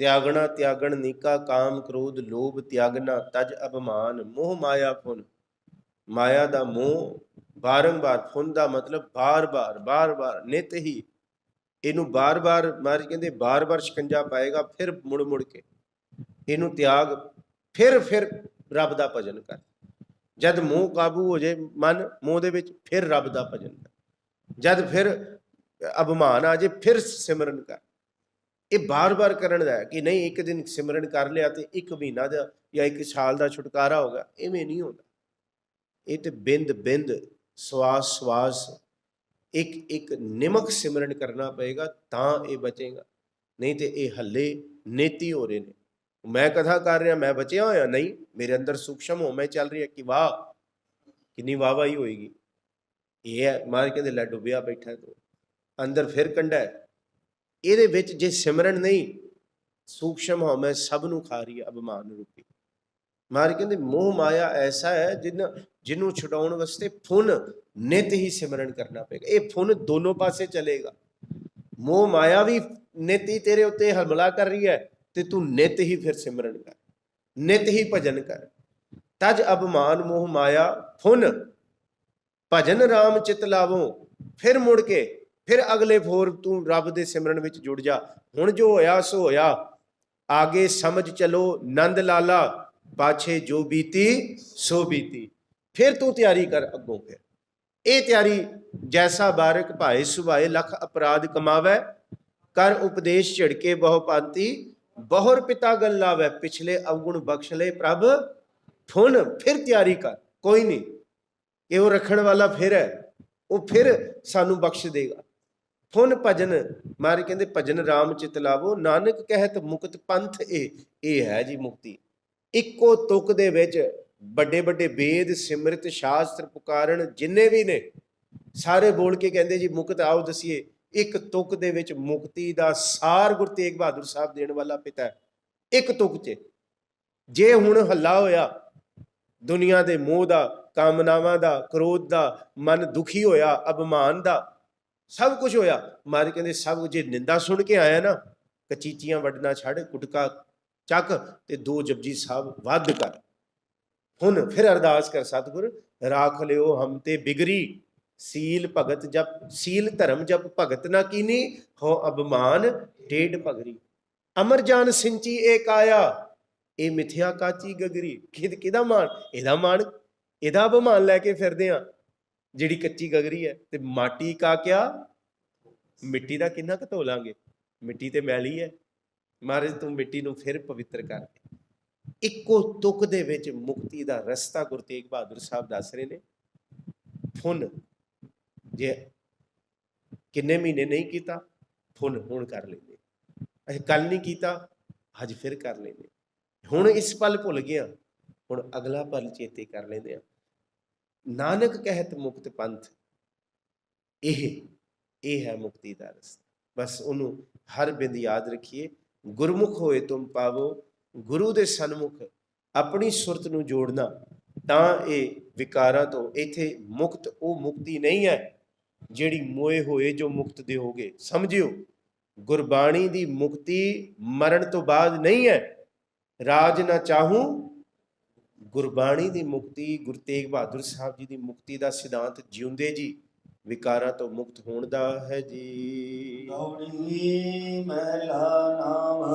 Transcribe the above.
ਤਿਆਗਣਾ ਤਿਆਗਣ ਨੀਕਾ ਕਾਮ ਕ੍ਰੋਧ ਲੋਭ ਤਿਆਗਣਾ ਤਜ ਅਭਮਾਨ ਮੋਹ ਮਾਇਆ ਫੁਨ ਮਾਇਆ ਦਾ ਮੋਹ ਬਾਰੰਬਾਰ ਫੁਨ ਦਾ ਮਤਲਬ ਬਾਰ-ਬਾਰ ਬਾਰ-ਬਾਰ ਨਿਤ ਹੀ। ਇਹਨੂੰ ਬਾਰ-ਬਾਰ ਮਹਾਰਾਜ ਕਹਿੰਦੇ ਬਾਰ-ਬਾਰ ਸ਼ਿਕੰਜਾ ਪਾਏਗਾ, ਫਿਰ ਮੁੜ-ਮੁੜ ਕੇ। ਇਹਨੂੰ ਤਿਆਗ, ਫਿਰ ਫਿਰ ਰੱਬ ਦਾ ਭਜਨ ਕਰ। ਜਦ ਮੋਹ ਕਾਬੂ ਹੋ ਜਾਏ ਮਨ ਮੋਹ ਦੇ ਵਿੱਚ, ਫਿਰ ਰੱਬ ਦਾ ਭਜਨ ਕਰ। ਜਦ ਫਿਰ ਅਭਮਾਨ ਆ ਜੇ, ਫਿਰ ਸਿਮਰਨ ਕਰ। ਇਹ ਬਾਰ-ਬਾਰ ਕਰਨ ਦਾ ਕਿ ਨਹੀਂ, ਇੱਕ ਦਿਨ ਸਿਮਰਨ ਕਰ ਲਿਆ ਤੇ ਇੱਕ ਮਹੀਨਾ ਦਾ ਜਾਂ ਇੱਕ ਸਾਲ ਦਾ ਛੁਟਕਾਰਾ ਹੋਗਾ ਐਵੇਂ ਨਹੀਂ ਹੁੰਦਾ। ਇਹ ਤੇ ਬਿੰਦ ਬਿੰਦ ਸਵਾਸ ਸਵਾਸ ਇੱਕ ਇੱਕ ਨਿਮਕ ਸਿਮਰਨ ਕਰਨਾ ਪਏਗਾ ਤਾਂ ਇਹ ਬਚੇਗਾ। ਨਹੀਂ ਤੇ ਇਹ ਹੱਲੇ ਨੇਤੀ ਹੋ ਰਹੇ ਨੇ। ਮੈਂ ਕਥਾ ਕਰ ਰਿਹਾ, ਮੈਂ ਬਚਿਆ ਹੋਇਆ, ਨਹੀਂ, ਮੇਰੇ ਅੰਦਰ ਸੂਖਸ਼ਮ ਹੋ, ਮੈਂ ਚੱਲ ਰਹੀ ਹੈ ਕਿ ਵਾਹ, ਕਿੰਨੀ ਵਾਹਵਾਹੀ ਹੋਏਗੀ। ਇਹ ਹੈ ਮਾਰ ਕਹਿੰਦੇ, ਲੈ ਡੁੱਬਿਆ ਬੈਠਾ ਤੂੰ, ਅੰਦਰ ਫਿਰ ਕੰਡਾ ਇਹਦੇ ਵਿੱਚ ਜੇ ਸਿਮਰਨ ਨਹੀਂ, ਸੂਖਸ਼ਮ ਹੋ ਮੈਂ ਸਭ ਨੂੰ ਖਾ ਰਹੀ ਹੈ, ਅਭਿਮਾਨ ਰੂਪੀ। ਮਹਾਰਾਜ ਕਹਿੰਦੇ, ਮੋਹ ਮਾਇਆ ਐਸਾ ਹੈ ਜਿਨ, ਜਿਹਨੂੰ ਛਡਾਉਣ ਵਾਸਤੇ ਫੁਨ ਨਿਤ ਹੀ ਸਿਮਰਨ ਕਰਨਾ ਪਏਗਾ। ਇਹ ਫੁਨ ਦੋਨੋਂ ਪਾਸੇ ਚਲੇਗਾ। ਮੋਹ ਮਾਇਆ ਵੀ ਨਿਤ ਹੀ ਤੇਰੇ ਉੱਤੇ ਹਮਲਾ ਕਰ ਰਹੀ ਹੈ ਤੇ ਤੂੰ ਨਿਤ ਹੀ ਫਿਰ ਸਿਮਰਨ ਕਰ। ਨਿਤ ਹੀ ਭਜਨ ਕਰ। ਤਜ ਅਭਮਾਨ ਮੋਹ ਮਾਇਆ ਫੁਨ ਭਜਨ RAM ਚਿਤ ਲਾਵੋ, ਫਿਰ ਮੁੜ ਕੇ ਫਿਰ ਅਗਲੇ ਫੋਰ ਤੂੰ ਰੱਬ ਦੇ ਸਿਮਰਨ ਵਿੱਚ ਜੁੜ ਜਾ। ਹੁਣ ਜੋ ਹੋਇਆ, ਸੋ ਹੋਇਆ। ਆਗੇ ਸਮਝ ਚਲੋ, ਨੰਦ ਲਾਲਾ, ਪਾਛੇ ਜੋ ਬੀਤੀ, ਸੋ ਬੀਤੀ। ਫਿਰ ਤੂੰ ਤਿਆਰੀ ਕਰ ਅੱਗੋਂ ਫਿਰ। ਇਹ ਤਿਆਰੀ ਜੈਸਾ ਬਾਰਕ ਭਾਏ ਸੁਭਾਏ ਲਖ ਅਪਰਾਧ ਕਮਾਵੇ, ਕਰ ਉਪਦੇਸ਼ ਝਿੜਕੇ ਬਹੁ ਪਾਂਤੀ ਬਹੁਰ ਪਿਤਾ ਗਲ ਲਾਵੇ, ਪਿਛਲੇ ਅਵਗੁਣ ਬਖਸ਼ ਲੈ ਪ੍ਰਭ। ਫੁਨ ਫਿਰ ਤਿਆਰੀ ਕਰ, ਕੋਈ ਨਹੀਂ। ਇਹ ਉਹ ਰੱਖਣ ਵਾਲਾ ਫਿਰ ਹੈ। ਉਹ ਫਿਰ ਸਾਨੂੰ ਬਖਸ਼ ਦੇਗਾ। ਫੁਨ ਭਜਨ, ਮਾਰੇ ਕਹਿੰਦੇ ਭਜਨ RAM ਚਿਤ ਲਾਵੋ, ਨਾਨਕ ਕਹਿਤ ਮੁਕਤ ਪੰਥ ਇਹ ਇਹ ਹੈ ਜੀ ਮੁਕਤੀ। ਇੱਕੋ ਤੁਕ ਦੇ ਵਿੱਚ ਵੱਡੇ ਵੱਡੇ ਵੇਦ, ਸਿਮਰਤ, ਸ਼ਾਸਤਰ ਪੁਕਾਰਨ ਜਿੰਨੇ ਵੀ ਨੇ, ਸਾਰੇ ਬੋਲ ਕੇ ਕਹਿੰਦੇ ਜੀ ਮੁਕਤ ਆਓ ਦਸੀਏ, ਇੱਕ ਤੁਕ ਦੇ ਵਿੱਚ ਮੁਕਤੀ ਦਾ ਸਾਰ ਗੁਰੂ ਤੇਗ ਬਹਾਦਰ ਸਾਹਿਬ ਦੇਣ ਵਾਲਾ ਪਿਤਾ ਹੈ। ਇੱਕ ਤੁਕ 'ਚ। ਜੇ ਹੁਣ ਹੱਲਾ ਹੋਇਆ, ਦੁਨੀਆ ਦੇ ਮੋਹ ਦਾ, ਕਾਮਨਾਵਾਂ ਦਾ, ਕ੍ਰੋਧ ਦਾ, ਮਨ ਦੁਖੀ ਹੋਇਆ ਅਭਮਾਨ ਦਾ ਸਭ ਕੁਝ ਹੋਇਆ। ਮਾਰੇ ਕਹਿੰਦੇ, ਸਭ ਜੇ ਨਿੰਦਾ ਸੁਣ ਕੇ ਆਇਆ ਨਾ, ਕਚੀਚੀਆਂ ਵੱਡਣਾ ਛੱਡ, ਕੁਟਕਾ ਚੱਕ ਤੇ ਦੋ ਜਪਜੀ ਸਾਹਿਬ ਵੱਧ ਕਰ। ਹੁਣ ਫਿਰ ਅਰਦਾਸ ਕਰ, ਸਤਿਗੁਰ, ਰਾਖ ਲਿਓ ਹਮ ਤੇ ਬਿਗਰੀ। ਸੀਲ ਭਗਤ ਜਪ, ਸੀਲ ਧਰਮ ਜਪ ਭਗਤ ਨਾ ਕੀਨੀ ਹੋ ਅਬਮਾਨ ਡੇਢ ਭਗਰੀ। ਅਮਰ ਜਾਨ ਸਿੰਚੀ ਏ ਕਾਇਆ ਇਹ ਮਿਥਿਆ ਕਾਚੀ ਗਗਰੀ। ਕਿਦ ਕਿਦਾ ਮਾਨ ਇਹਦਾ ਮਾਨ ਇਹਦਾ ਅਭਮਾਨ ਲੈ ਕੇ ਫਿਰਦੇ ਆ। ਜਿਹੜੀ ਕੱਚੀ ਗਗਰੀ ਹੈ ਤੇ ਮਾਟੀ ਕਾ ਕਿਆ? ਮਿੱਟੀ ਦਾ ਕਿੰਨਾ ਕੁ ਧੋ ਲਾਂਗੇ ਮਿੱਟੀ ਤੇ ਮੈਲੀ ਹੈ। ਮਹਾਰਾਜ, ਤੂੰ ਮਿੱਟੀ ਨੂੰ ਫਿਰ ਪਵਿੱਤਰ ਕਰ। ਦੇ ਇੱਕੋ ਤੁਕ ਦੇ ਵਿੱਚ ਮੁਕਤੀ ਦਾ ਰਸਤਾ ਗੁਰੂ ਤੇਗ ਬਹਾਦਰ ਸਾਹਿਬ ਦੱਸ ਰਹੇ ਨੇ। ਫੁੱਨ ਜੇ ਕਿੰਨੇ ਮਹੀਨੇ ਨਹੀਂ ਕੀਤਾ ਫੁੱਨ ਹੁਣ ਕਰ ਲੈਂਦੇ। ਅਸੀਂ ਕੱਲ ਨਹੀਂ ਕੀਤਾ, ਅੱਜ ਫਿਰ ਕਰ ਲੈਂਦੇ। ਹੁਣ ਇਸ ਪਲ ਭੁੱਲ ਗਿਆ। ਹੁਣ ਅਗਲਾ ਪਲ ਚੇਤੇ ਕਰ ਲੈਂਦੇ ਆ। ਨਾਨਕ ਕਹਿਤ ਮੁਕਤ ਪੰਥ, ਇਹ ਇਹ ਹੈ ਮੁਕਤੀ ਦਾ ਰਸਤਾ। ਬਸ ਉਹਨੂੰ ਹਰ ਬਿੰਦ ਯਾਦ ਰੱਖੀਏ, ਗੁਰਮੁਖ ਹੋਏ ਤੁਮ ਪਾਵੋ, ਗੁਰੂ ਦੇ ਸਨਮੁਖ ਆਪਣੀ ਸੁਰਤ ਨੂੰ ਜੋੜਨਾ, ਤਾਂ ਇਹ ਵਿਕਾਰਾਂ ਤੋਂ ਇਥੇ ਮੁਕਤ, ਉਹ ਮੁਕਤੀ ਨਹੀਂ ਹੈ, ਜਿਹੜੀ ਮੋਏ ਹੋਏ ਜੋ ਮੁਕਤ ਦੇ ਹੋਗੇ ਸਮਝਿਓ, ਗੁਰਬਾਣੀ ਦੀ ਮੁਕਤੀ ਮਰਨ ਤੋਂ ਬਾਅਦ ਨਹੀਂ ਹੈ। ਰਾਜ ਨਾ ਚਾਹੂੰ ਗੁਰਬਾਣੀ ਦੀ ਮੁਕਤੀ, ਗੁਰੂ ਤੇਗ ਬਹਾਦਰ ਸਾਹਿਬ ਜੀ ਦੀ ਮੁਕਤੀ ਦਾ ਸਿਧਾਂਤ ਜਿਉਂਦੇ ਜੀ, ਵਿਕਾਰਾਂ ਤੋਂ ਮੁਕਤ ਹੋਣ ਦਾ ਹੈ ਜੀ। ਗੌੜੀ ਮਹਿਲਾ ਨਾਮ